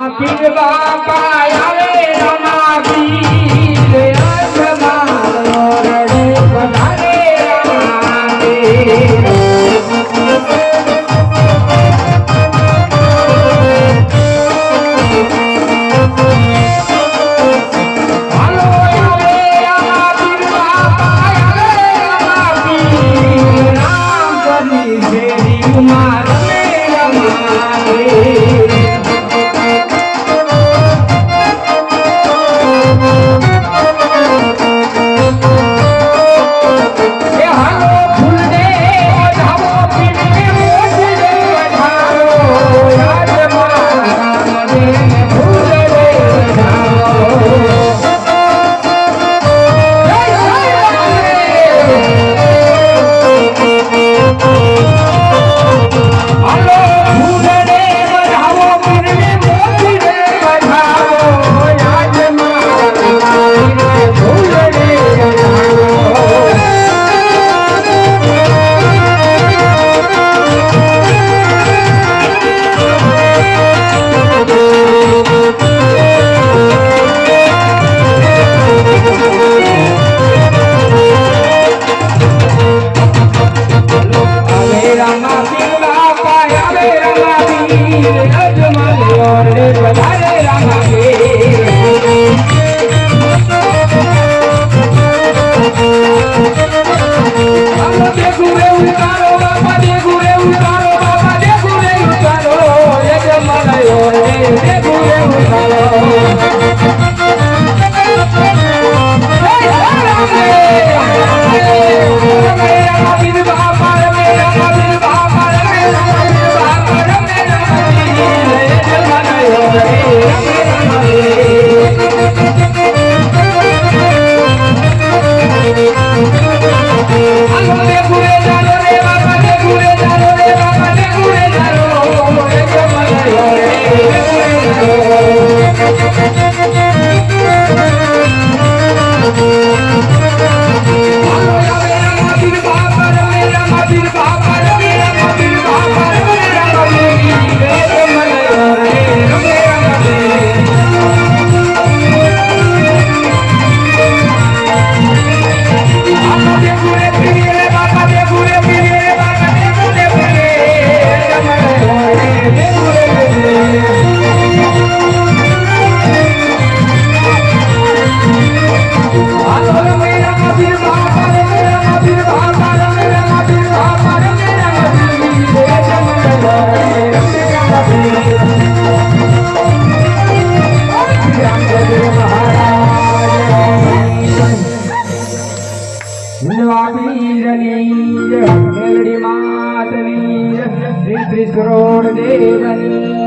પીર બાપા આવે રમા પીર અજમાલો Obrigado! ഗ്രൂർ ദേവനേ